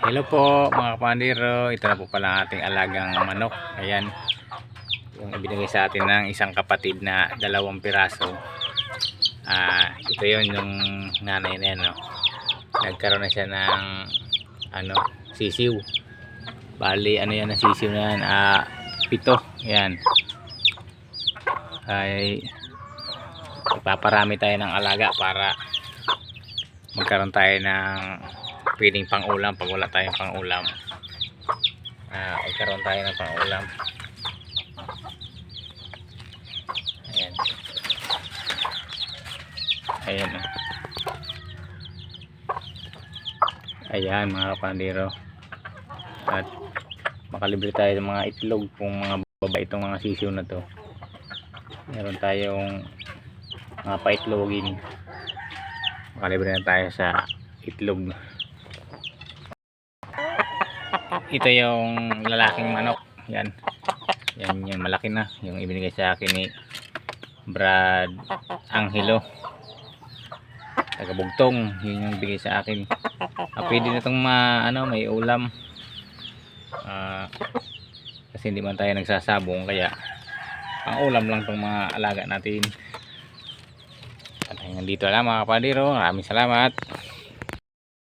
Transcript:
Hello po mga kapandiro, ito na po pala ating alagang manok. Ayan, yung ibinigay sa atin ng isang kapatid na dalawang piraso. Ah, ito yon yung nanay na yan, no? Nagkaroon na siya ng ano, sisiw. Bali, ano yan ang sisiw na yan? Ah, pito. Ayan. Ay, ipaparami tayo ng alaga para magkaroon tayo ng pwedeng pang ulam pag wala tayong pang ulam ah, magkaroon tayo ng pang ulam ayan. Ayan oh. ayan mga kapandiro at makalibre tayo ng mga itlog kung mga baba itong mga sisiw na to. Meron tayong mga paitlogin. Makalibre na tayo sa itlog ito yung lalaking manok. Yan. Yan yung malaki na. Yung ibinigay sa akin ni Brad Angelo. Tagabugtong. Yun yung bigay sa akin. Ah, pwede na itong ma, ano, may ulam. Ah, kasi hindi man tayo nagsasabong kaya ang ulam lang itong mga alaga natin. At hanggang dito lang mga kapadiro maraming salamat